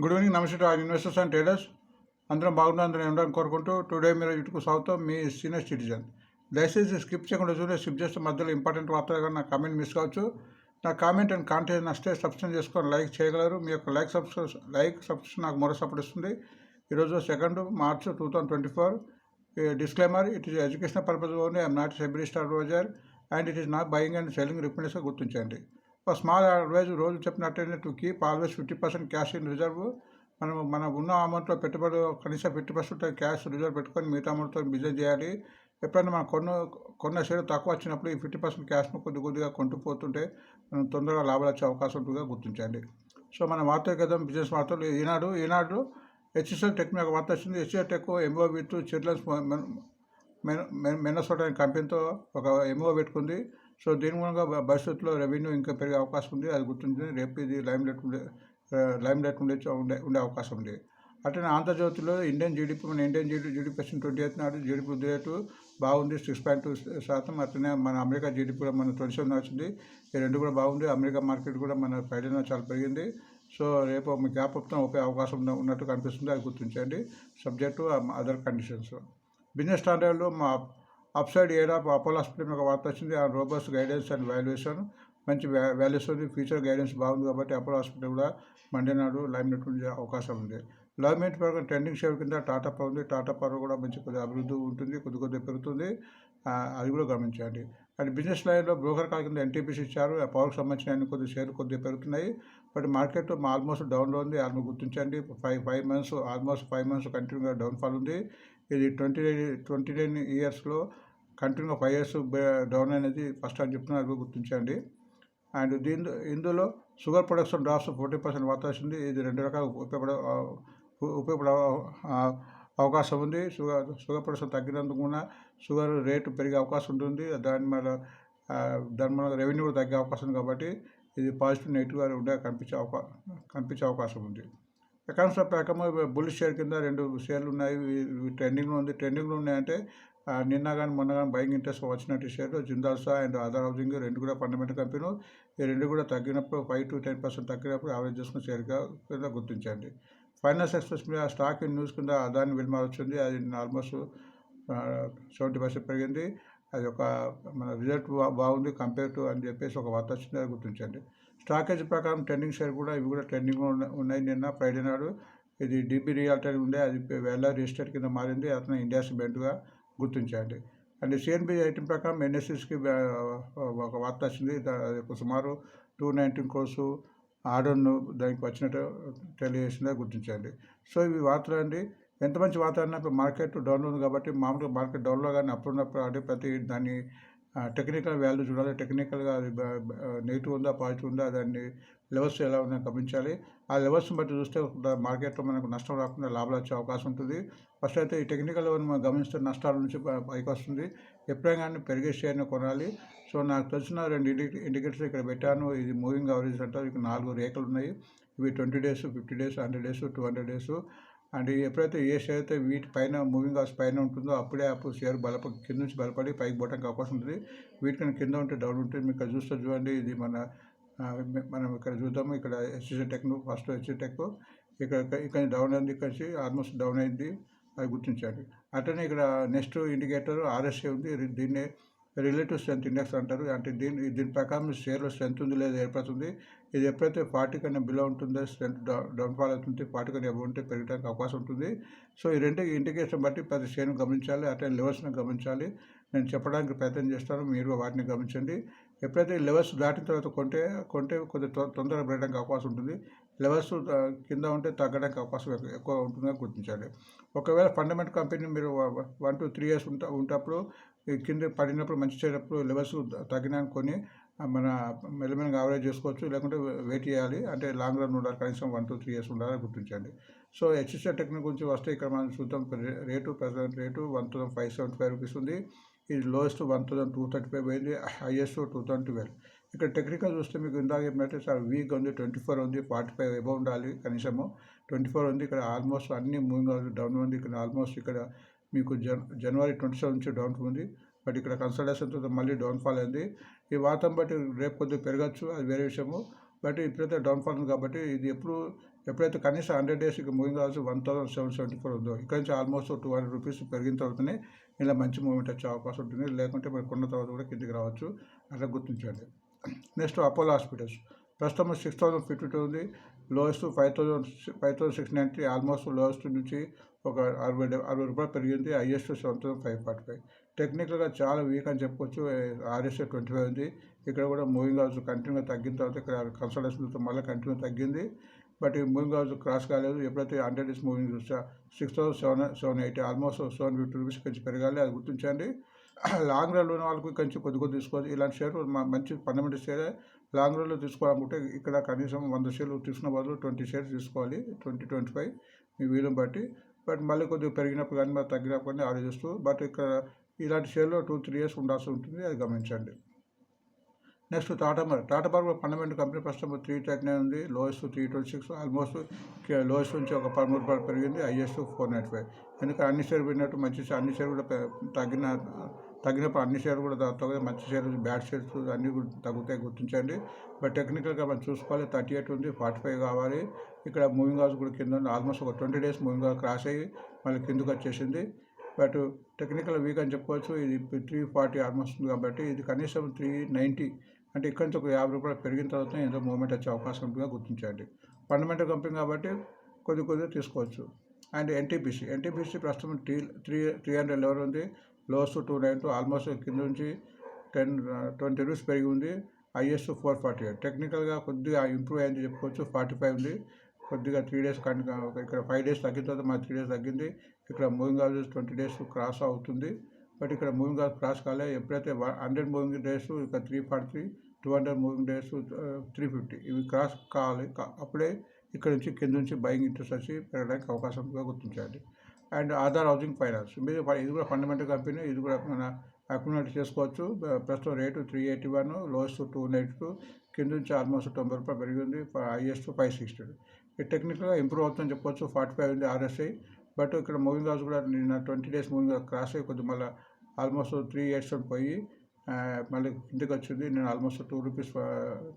Good evening నమస్తే all investors and traders. అందరం బాగున్నారు అందరం ఉండాలని కోరుకుంటూ టుడే మీరు ఇటుకు సాగుతాం మీ సీనియర్ సిటిజన్. దయచేసి స్కిప్ చేయకుండా చూడే స్కిప్ చేస్తే మధ్యలో ఇంపార్టెంట్ వార్తలు కానీ నా కామెంట్ మిస్ కావచ్చు. నా కామెంట్ అండ్ కాంటెంట్ నష్టే సబ్స్క్రైబ్ చేసుకొని లైక్ చేయగలరు. మీ యొక్క లైక్ సబ్స్క్రైబ్ లైక్ సబ్స్క్రిప్షన్ నాకు మరో సపోర్ట్ ఇస్తుంది. ఈరోజు second March two thousand twenty four disclaimer it is education purpose only. I'm not SEBI star Roger. And it is not buying and selling recommendation గుర్తించండి. ఒక small advise రోజు చెప్పినట్టయితే to keep always fifty percent cash in reserve మనం మన ఉన్న అమౌంట్లో పెట్టుబడి కనీసం fifty percent cash reserve పెట్టుకొని మిగతా అమౌంట్తో బిజినెస్ చేయాలి ఎప్పుడైనా మనం కొన్న కొన్న షేర్ తక్కువ వచ్చినప్పుడు ఈ ఫిఫ్టీ పర్సెంట్ క్యాష్ను కొద్ది కొద్దిగా కొంటూ పోతుంటే మనం తొందరగా లాభాలు వచ్చే అవకాశం ఉంటుందిగా గుర్తించండి సో మన వార్త కదా బిజినెస్ వార్తలు ఈనాడు ఈనాడు హెచ్ఎస్ఎల్ టెక్ మీద వార్త వచ్చింది HCL Tech MoU with Children's Minnesota అనే కంపెనీతో ఒక ఎంఓ పెట్టుకుంది సో దీని మూలంగా భవిష్యత్తులో రెవెన్యూ ఇంకా పెరిగే అవకాశం ఉంది. అది గుర్తుంటుంది రేపు ఇది లైమ్ లైట్ ఉండే లైమ్ లైట్ ఉండే ఉండే ఉండే అవకాశం ఉంది. అట్లనే ఆంధ్రజ్యోతిలో ఇండియన్ జీడిపి మన Indian GD GDP percent twenty eighth నాడు జీడిపి వృద్ధి రేటు బాగుంది. సిక్స్ పాయింట్ టూ శాతం. అట్లనే మన అమెరికా జీడిపి కూడా మన ట్వంటీ సెవెన్ వచ్చింది. ఈ రెండు కూడా బాగుంది. అమెరికా మార్కెట్ కూడా మన పైన చాలా పెరిగింది. సో రేపు మీ గ్యాప్ అప్తో ఒకే అవకాశం ఉన్నట్టు కనిపిస్తుంది. అది గుర్తించండి సబ్జెక్టు అదర్ కండిషన్స్. బిజినెస్ స్టాండర్డ్లో మా అప్సైడ్ ఏర్ ఆఫ్ అపోలో హాస్పిటల్ ఒక వార్త వచ్చింది. ఆ రోబోస్ గైడెన్స్ అండ్ వాల్యుయేషన్ మంచి వాల్యూస్ ఉంది ఫ్యూచర్ గైడెన్స్ బాగుంది కాబట్టి అపోలో హాస్పిటల్ కూడా మండే నాడు లైమ్ ఉండే అవకాశం ఉంది. గవర్నమెంట్ ప్రకారం ట్రెండింగ్ షేర్ కింద టాటా పవర్ ఉంది. టాటా పవర్ కూడా మంచి కొద్దిగా అభివృద్ధి ఉంటుంది. కొద్ది కొద్దిగా పెరుగుతుంది. అది కూడా గమనించండి. అండ్ బిజినెస్ లైన్లో బ్రోకర్ కాల్ కింద ఎన్టీపీసీ ఇచ్చారు. ఆ పవర్కి సంబంధించిన అన్ని కొద్ది షేర్లు కొద్దిగా పెరుగుతున్నాయి. బట్ మార్కెట్ ఆల్మోస్ట్ డౌన్లో ఉంది. ఆల్మోస్ట్ గుర్తించండి. Five five months almost five months కంటిన్యూగా డౌన్ఫాల్ ఉంది. ఇది ట్వంటీ ట్వంటీ నైన్ ఇయర్స్లో కంటిన్యూగా ఫైవ్ ఇయర్స్ డౌన్ అనేది ఫస్ట్ అని చెప్తున్నారు అది గుర్తించండి. అండ్ దీని ఇందులో sugar production drops forty percent వార్త వచ్చింది ఇది రెండు రకాల ఉపయోగపడ ఉపయోగపడే అవకాశం ఉంది. షుగర్ షుగర్ ప్రొడక్షన్ తగ్గినందుకు కూడా షుగర్ రేటు పెరిగే అవకాశం ఉంటుంది. దాని మీద దాని వల్ల రెవెన్యూ కూడా తగ్గే అవకాశం ఉంది కాబట్టి ఇది పాజిటివ్ నెగిటివ్గా ఉండే కనిపించే అవకా కనిపించే అవకాశం ఉంది. ఎకనామిక్స్ ప్రకారం బుల్ షేర్ కింద రెండు షేర్లు ఉన్నాయి. ట్రెండింగ్లో ఉంది. ట్రెండింగ్లో ఉన్నాయంటే నిన్న కానీ మొన్న కానీ బయింగ్ ఇంట్రెస్ట్ వచ్చినట్టు షేర్లు జిందాల్సా అండ్ ఆధార్ హౌసింగ్ రెండు కూడా ఫండమెంటల్ కంపెనీలు. ఈ రెండు కూడా తగ్గినప్పుడు ఫైవ్ టు టెన్ పర్సెంట్ తగ్గినప్పుడు యావరేజ్ చేసుకుని షేర్గా కింద గుర్తించండి. ఫైనాన్స్ ఎక్స్ప్రెస్ మీద స్టాక్ ఇన్ న్యూస్ కింద అదాని విల్మా వచ్చింది. అది ఆల్మోస్ట్ సెవెంటీ పర్సెంట్ పెరిగింది. అది ఒక మన రిజల్ట్ బాగుంది కంపేర్ టు అని చెప్పేసి ఒక వార్త వచ్చింది. అది గుర్తించండి. స్టాకేజ్ ప్రకారం ట్రెండింగ్ షేర్ కూడా ఇవి కూడా ట్రెండింగ్లో ఉన్నాయి. నిన్న ఫ్రైడే నాడు ఇది డిబి రియాలిటీ ఉండే. అది వేల రిజిస్టర్ కింద మారింది. అతను ఇండియా సిమెంట్గా గుర్తించండి అండ్ సిఎన్బి ఐటమ్ ప్రకారం ఎన్ఎస్ఎస్కి ఒక వార్త వచ్చింది. అది ఒక సుమారు టూ నైన్టీన్ కోర్సు ఆర్డర్ను దానికి వచ్చినట్టు తెలియజేసిందా గుర్తించండి సో ఇవి వార్తలు అండి. ఎంత మంచి వాతావరణం ఇప్పుడు మార్కెట్ డౌన్లో ఉంది కాబట్టి మామూలుగా మార్కెట్ డౌన్లో కానీ అప్పుడున్నప్పుడు అంటే ప్రతి దాన్ని టెక్నికల్ వాల్యూ చూడాలి. టెక్నికల్గా అది నెగిటివ్ ఉందా పాజిటివ్ ఉందా దాన్ని లెవెల్స్ ఎలా ఉన్నాయో గమనించాలి. ఆ లెవెల్స్ని బట్టి చూస్తే మార్కెట్లో మనకు నష్టం రాకుండా లాభాలు వచ్చే అవకాశం ఉంటుంది. ఫస్ట్ అయితే ఈ టెక్నికల్ లెవెల్ మనం గమనిస్తే నష్టాల నుంచి పైకి వస్తుంది. ఎప్పుడైనా కానీ పెరిగే షేర్ని కొనాలి. సో నాకు తెలిసిన రెండు ఇండి ఇండికేటర్స్ ఇక్కడ పెట్టాను. ఇది మూవింగ్ అవరేజ్ అంటారు. ఇక్కడ నాలుగు రేఖలు ఉన్నాయి. ఇవి twenty days fifty days hundred days two hundred days and ఎప్పుడైతే ఏ షేర్ అయితే వీటి పైన మూవింగ్ హౌస్ పైన ఉంటుందో అప్పుడే అప్పుడు షేర్ బలప కింద నుంచి బలపడి పైకి పోవడానికి అవకాశం ఉంటుంది. వీటికన్నా కింద ఉంటే డౌన్ ఉంటుంది మీకు ఇక్కడ చూస్తే చూడండి. ఇది మన మనం ఇక్కడ చూద్దాము. ఇక్కడ HCL Tech first HCL Tech ఇక్కడ ఇక్కడ డౌన్ అయింది. ఇక్కడ ఆల్మోస్ట్ డౌన్ అయింది. అది గుర్తించండి. అట్లనే ఇక్కడ నెక్స్ట్ ఇండికేటర్ ఆర్ఎస్ఏ ఉంది. దీన్నే రిలేటివ్ స్ట్రెంత్ ఇండెక్స్ అంటారు? అంటే దీని దీని ప్రకారం షేర్లో స్ట్రెంత్ ఉంది లేదా ఏర్పడుతుంది? ఇది ఎప్పుడైతే ఫార్టీ కన్నా బిలో ఉంటుందో స్ట్రెంత్ డౌన్ఫాల్ అవుతుంది ఫార్టీ కన్నా ఎబో ఉంటే పెరగడానికి అవకాశం ఉంటుంది. సో ఈ రెండు ఇండికేషన్ బట్టి ప్రతి షేర్ను గమనించాలి అట్లనే లెవెల్స్ని గమనించాలి. నేను చెప్పడానికి ప్రయత్నం చేస్తాను మీరు వాటిని గమనించండి. ఎప్పుడైతే లెవెల్స్ దాటిన తర్వాత కొంటే కొంటే కొద్దిగా తొందరగా పెరగడానికి అవకాశం ఉంటుంది. లెవెల్స్ కింద ఉంటే తగ్గడానికి అవకాశం ఎక్కువ- ఉంటుందని గుర్తించాలి ఒకవేళ ఫండమెంట్ కంపెనీ మీరు వన్ టు త్రీ ఇయర్స్ ఉంటా ఉంటప్పుడు కింద పడినప్పుడు మంచి చేసేటప్పుడు లెవెల్స్ తగ్గినా కొని మన మెల్లమెల్లగా యావరేజ్ చేసుకోవచ్చు లేకుంటే వెయిట్ చేయాలి. అంటే లాంగ్ రన్ ఉండాలి కనీసం వన్ టూ త్రీ ఇయర్స్ ఉండాలని గుర్తించండి. సో హెచ్ఎస్ఆర్ టెక్నిక్ గురించి వస్తే ఇక్కడ మనం చూద్దాం. Rate present rate one thousand five seventy five rupees ఉంది. ఇది lowest one thousand two thirty five పోయింది. Highest two thousand twelve. ఇక్కడ టెక్నికల్ చూస్తే మీకు ఇందాక చెప్పినట్టే సార్ వీక్ ఉంది ట్వంటీ ఫోర్ ఉంది ఫార్టీ ఫైవ్ ఎబో ఉండాలి కనీసము. ట్వంటీ ఫోర్ ఉంది ఇక్కడ ఆల్మోస్ట్ అన్ని మూవింగ్ డౌన్ ఉంది. ఇక్కడ ఆల్మోస్ట్ ఇక్కడ మీకు జన్ జనవరి ట్వంటీ సెవెన్ నుంచి డౌన్ ఉంది. బట్ ఇక్కడ కన్సల్టేషన్తో మళ్ళీ డౌన్ఫాల్ అయింది. ఈ వాతం బట్టి రేపు కొద్దిగా పెరగచ్చు అది వేరే విషయము. బట్ ఇప్పుడైతే డౌన్ఫాల్ ఉంది కాబట్టి ఇది ఎప్పుడు ఎప్పుడైతే కనీసం హండ్రెడ్ డేస్కి మూవింగ్ కావాల్సి one thousand seven seventy four ఉందో ఇక్కడ నుంచి ఆల్మోస్ట్ టూ హండ్రెడ్ రూపీస్ పెరిగిన తర్వాతనే ఇలా మంచి మూమెంట్ వచ్చే అవకాశం ఉంటుంది. లేకుంటే మరి కొన్న తర్వాత కూడా కిందికి రావచ్చు. అట్లా గుర్తించండి. Next Apollo hospitals. ప్రస్తుతం సిక్స్ థౌసండ్ ఫిఫ్టీ టూ ఉంది. Lowest five thousand five thousand six ninety almost lowest నుంచి ఒక అరవై అరవై రూపాయలు పెరిగింది highest seven thousand five forty five టెక్నికల్గా చాలా వీక్ అని చెప్పుకోవచ్చు ఆర్ఎస్ఏ ట్వంటీ ఫైవ్ ఉంది. ఇక్కడ కూడా మూవింగ్ హౌస్ కంటిన్యూగా తగ్గిన తర్వాత ఇక్కడ కన్సల్టేషన్తో మళ్ళీ కంటిన్యూ తగ్గింది. బట్ ఈ మూవింగ్ హౌస్ క్రాస్ కాలేదు. ఎప్పుడైతే హండ్రెడ్ ఇస్ మూవింగ్ చూసా six thousand seven seven eighty almost seven fifty rupees కొంచెం పెరగాలి అది గుర్తించండి. లాంగ్ రన్లో ఉన్న వాళ్ళకి కొంచెం కొద్ది కొద్ది తీసుకోవచ్చు. ఇలాంటి షేర్ మంచి ఫండమెంటల్ షేరే. లాంగ్ రన్లో తీసుకోవాలనుకుంటే ఇక్కడ కనీసం వంద షేర్లు తీసుకున్న బదులు ట్వంటీ షేర్స్ తీసుకోవాలి ట్వంటీ ట్వంటీ ఫైవ్ మీ వీలుని బట్టి. బట్ మళ్ళీ కొద్దిగా పెరిగినప్పుడు కానీ మరి తగ్గినప్పుడు కానీ ఆలోచిస్తూ బట్ ఇక్కడ ఇలాంటి షేర్లో టూ త్రీ ఇయర్స్ ఉండాల్సి ఉంటుంది అది గమనించండి. నెక్స్ట్ టాటా మరి టాటా పవర్ ఫండమెంటల్ కంపెనీ ప్రస్తుతం త్రీ థర్టీ నైన్ ఉంది lowest three twenty six almost lowest నుంచి ఒక పదమూడు రూపాయలు పెరిగింది హైయెస్ట్ ఫోర్ నైంటీ ఫైవ్. ఎందుకంటే అన్ని షేర్ పెరిగినట్టు మంచి అన్ని షేర్ కూడా తగ్గిన తగ్గినప్పుడు అన్ని షేర్లు కూడా తగ్గుతాయి మంచి షేర్స్ బ్యాడ్ షేర్స్ అన్నీ కూడా తగ్గుతాయి గుర్తించండి. బట్ టెక్నికల్గా మనం చూసుకోవాలి థర్టీ ఎయిట్ ఉంది ఫార్టీ ఫైవ్ కావాలి. ఇక్కడ మూవింగ్ హౌస్ కూడా కింద ఉంది ఆల్మోస్ట్ ఒక ట్వంటీ డేస్ మూవింగ్ హౌస్ క్రాస్ అయ్యి మళ్ళీ కిందకు వచ్చేసింది. బట్ టెక్నికల్ వీక్ అని చెప్పుకోవచ్చు ఇది త్రీ ఫార్టీ ఆల్మోస్ట్ ఉంది కాబట్టి ఇది కనీసం త్రీ నైంటీ అంటే ఇక్కడి నుంచి ఒక యాభై రూపాయలు పెరిగిన తర్వాత ఏదో మూమెంట్ వచ్చే అవకాశం ఉంటుందిగా గుర్తించండి. ఫండమెంటల్ కంపెనీ కాబట్టి కొద్ది కొద్దిగా తీసుకోవచ్చు. అండ్ ఎన్టీపీసీ ఎన్టీపీసీ ప్రస్తుతం three three three hundred level ఉంది. Lows two nine two almost కింద నుంచి టెన్ ట్వంటీ రూపీస్ పెరిగి ఉంది. హైయెస్ట్ ఫోర్ ఫార్టీ ఎయిట్ టెక్నికల్గా కొద్దిగా ఇంప్రూవ్ అయింది చెప్పుకోవచ్చు. ఫార్టీ ఫైవ్ ఉంది. కొద్దిగా త్రీ డేస్ కానీ ఇక్కడ ఫైవ్ డేస్ తగ్గిన తర్వాత మా త్రీ డేస్ తగ్గింది. ఇక్కడ మూవింగ్ హౌసెస్ ట్వంటీ డేస్ క్రాస్ అవుతుంది. బట్ ఇక్కడ మూవింగ్ హౌస్ క్రాస్ కాలే. ఎప్పుడైతే హండ్రెడ్ మూవింగ్ డేస్ ఇక్కడ three forty two hundred moving days three fifty ఇవి క్రాస్ కావాలి కా- అప్పుడే ఇక్కడ నుంచి కింద నుంచి బయింగ్ ఇంట్రెస్ట్ వచ్చి పెరగడానికి అవకాశం ఉంటుందిగా గుర్తించండి అండ్ ఆధార్ హౌసింగ్ ఫైనాన్స్. మీరు ఇది కూడా ఫండమెంటల్ కంపెనీ ఇది కూడా మన అక్యుమిలేట్ చేసుకోవచ్చు. ప్రస్తుతం rate three eighty one lowest two ninety two కింద నుంచి ఆల్మోస్ట్ తొంభై రూపాయలు పెరిగింది హైయెస్ట్ ఫైవ్ సిక్స్టీ. ఇది టెక్నికల్గా ఇంప్రూవ్ అవుతుందని చెప్పొచ్చు ఫార్టీ ఫైవ్ ఉంది ఆర్ఎస్ఐ. బట్ ఇక్కడ మూవింగ్ హౌస్ కూడా నిన్న ట్వంటీ డేస్ మూవింగ్ క్రాస్ అయ్యి కొద్దిగా మళ్ళీ ఆల్మోస్ట్ త్రీ ఇయర్స్ పోయి మళ్ళీ కిందకి వచ్చింది. నేను ఆల్మోస్ట్ టూ రూపీస్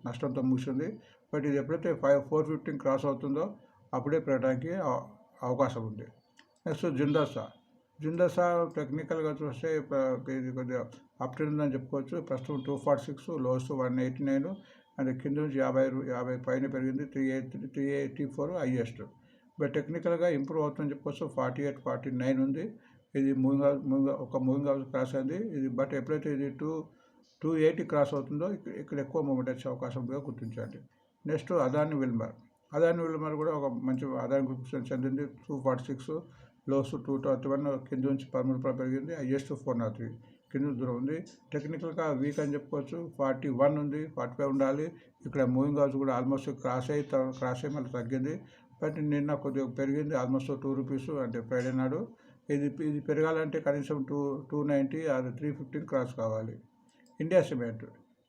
నష్టంతో ముగిసింది. బట్ ఇది ఎప్పుడైతే ఫైవ్ ఫోర్ ఫిఫ్టీన్ క్రాస్ అవుతుందో అప్పుడే పెరగడానికి అవకాశం ఉంది. నెక్స్ట్ జిందాసా జిందాసా టెక్నికల్గా చూస్తే ఇది కొద్దిగా అప్ అని ఉందని చెప్పుకోవచ్చు. ప్రస్తుతం two forty six lows one eighty nine and కింద నుంచి యాభై యాభై పైన పెరిగింది three eight three eighty four highest. But టెక్నికల్గా ఇంప్రూవ్ అవుతుందని చెప్పుకోవచ్చు. ఫార్టీ ఎయిట్ ఫార్టీ నైన్ ఉంది. ఇది మూవింగ్ హౌస్ మూవింగ్ ఒక మూవింగ్ హౌస్ క్రాస్ అయింది. ఇది బట్ ఎప్పుడైతే ఇది టూ టూ ఎయిటీ క్రాస్ అవుతుందో ఇక్కడ ఇక్కడ ఎక్కువ మూమెంట్ వచ్చే అవకాశం కూడా గుర్తించండి. Next Adani Wilmar. Adani Wilmar కూడా ఒక మంచి అదాని గ్రూప్ చెందింది two forty six lows two two one కింద నుంచి పదమూడు రూపాయలు పెరిగింది. హైయెస్ట్ ఫోర్ నాట్ త్రీ కింద దూరం ఉంది. టెక్నికల్గా వీక్ అని చెప్పుకోవచ్చు. ఫార్టీ వన్ ఉంది. ఫార్టీ ఫైవ్ ఉండాలి. ఇక్కడ మూవింగ్ హౌస్ కూడా ఆల్మోస్ట్ క్రాస్ అయ్యి క్రాస్ అయ్యి మళ్ళీ తగ్గింది. బట్ నిన్న కొద్దిగా పెరిగింది. ఆల్మోస్ట్ టూ రూపీస్ అంటే ఫ్రైడే నాడు. ఇది ఇది పెరగాలంటే కనీసం టూ టూ నైంటీ అది త్రీ ఫిఫ్టీన్ క్రాస్ కావాలి. ఇండియా సిమెంట్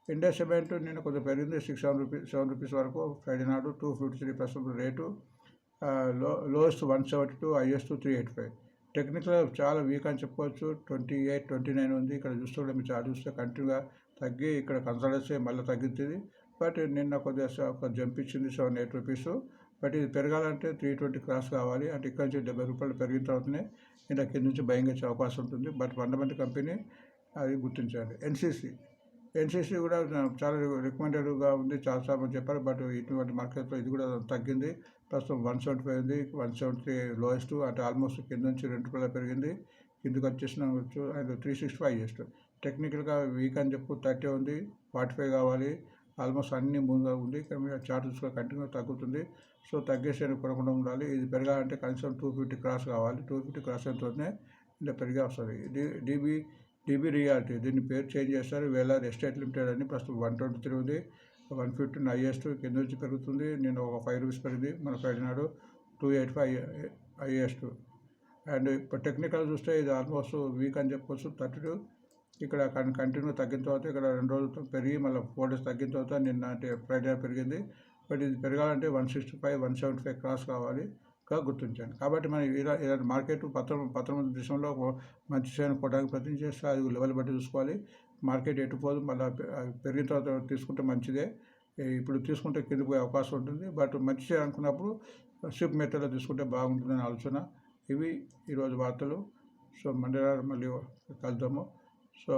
ఇండియా సిమెంట్ నేను కొద్దిగా పెరిగింది six seven rupees seven rupees వరకు ఫ్రైడే నాడు టూ ఫిఫ్టీ త్రీ ప్రస్తుతం rate. Low lowest one seventy two highest three eight five technical చాలా వీక్ అని చెప్పుకోవచ్చు. ట్వంటీ ఎయిట్ ట్వంటీ నైన్ ఉంది. ఇక్కడ చూస్తుంటే మీరు చాలా చూస్తే కంటిన్యూగా తగ్గి ఇక్కడ కన్సల్టెన్సీ మళ్ళీ తగ్గుతుంది బట్ నిన్న కొద్దిగా ఒక జంప్ ఇచ్చింది సెవెన్ ఎయిట్ రూపీస్ బట్ ఇది పెరగాలంటే త్రీ ట్వంటీ క్రాస్ కావాలి. అంటే ఇక్కడ నుంచి డెబ్బై రూపాయలు పెరిగిన తర్వాతనే ఇలా కింద నుంచి భయంగా వచ్చే అవకాశం ఉంటుంది. బట్ ఫండమెంటల్ కంపెనీ అది గుర్తించాలి. ఎన్సీసీ ఎన్సీసీ కూడా చాలా రికమెండెడ్గా ఉంది చాలాసార్లు చెప్పారు బట్ ఇటువంటి మార్కెట్లో ఇది కూడా తగ్గింది. ప్రస్తుతం వన్ సెవెంటీ ఫైవ్ ఉంది వన్ సెవెంటీ త్రీ లోయెస్ట్ అంటే ఆల్మోస్ట్ కింద నుంచి రెండు రూపాయలు పెరిగింది. కిందకి వచ్చేసిన and three sixty five highest టెక్నికల్గా వీక్ అని చెప్పు థర్టీ ఉంది ఫార్టీ ఫైవ్ కావాలి ఆల్మోస్ట్ అన్ని ముందుగా ఉంది ఇక్కడ చార్జెస్ కంటిన్యూ తగ్గుతుంది. సో తగ్గేసేది కొనకుండా ఉండాలి. ఇది పెరగాలంటే కనీసం టూ ఫిఫ్టీ క్రాస్ కావాలి. టూ ఫిఫ్టీ క్రాస్ అయినతోనే ఇలా పెరిగే వస్తుంది డి డిబి డిబి రియాలిటీ దీన్ని పేరు చేంజ్ చేస్తారు. వేలాది ఎస్టేట్ లిమిటెడ్ అని ప్రస్తుతం వన్ ట్వంటీ త్రీ ఉంది. వన్ ఫిఫ్టీన్ హైయెస్ట్ కింద నుంచి పెరుగుతుంది. నేను ఒక ఫైవ్ రూపీస్ పెరిగింది. మన ఫ్రైడే నాడు two eight five highest. And ఇప్పుడు టెక్నికల్ చూస్తే ఇది ఆల్మోస్ట్ వీక్ అని చెప్పొచ్చు థర్టీ టూ. ఇక్కడ కంటిన్యూ తగ్గిన తర్వాత ఇక్కడ రెండు రోజులు పెరిగి మళ్ళీ ఫోర్ డేస్ తగ్గిన తర్వాత నిన్న అంటే ఫ్రైడే పెరిగింది. బట్ ఇది పెరగాలంటే one sixty five one seventy five cross కావాలి. గా గుర్తించాను. కాబట్టి మనం ఇలా ఇలాంటి మార్కెట్ పత్రం పత్రం దేశంలో మంచి షేర్ కొట్టడానికి ప్రయత్నం చేస్తే అది లెవెల్ బట్టి చూసుకోవాలి. మార్కెట్ ఎటు పోదు మళ్ళీ పెరిగిన తర్వాత తీసుకుంటే మంచిదే. ఇప్పుడు తీసుకుంటే కింద పోయే అవకాశం ఉంటుంది. బట్ మంచి షేర్ అనుకున్నప్పుడు షిప్ మెథడ్లో తీసుకుంటే బాగుంటుందని ఆలోచన. ఇవి ఈరోజు వార్తలు. సో మండే మళ్ళీ కలుద్దాము. సో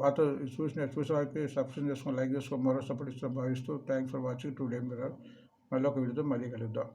వార్త చూసిన చూసే వారికి సబ్స్క్రైబ్ చేసుకొని లైక్ చేసుకొని మరో సపోర్ట్ ఇస్తాం భావిస్తూ. Thanks for watching today mirror మళ్ళీ ఒక వీడియోతో మళ్ళీ కలుద్దాం.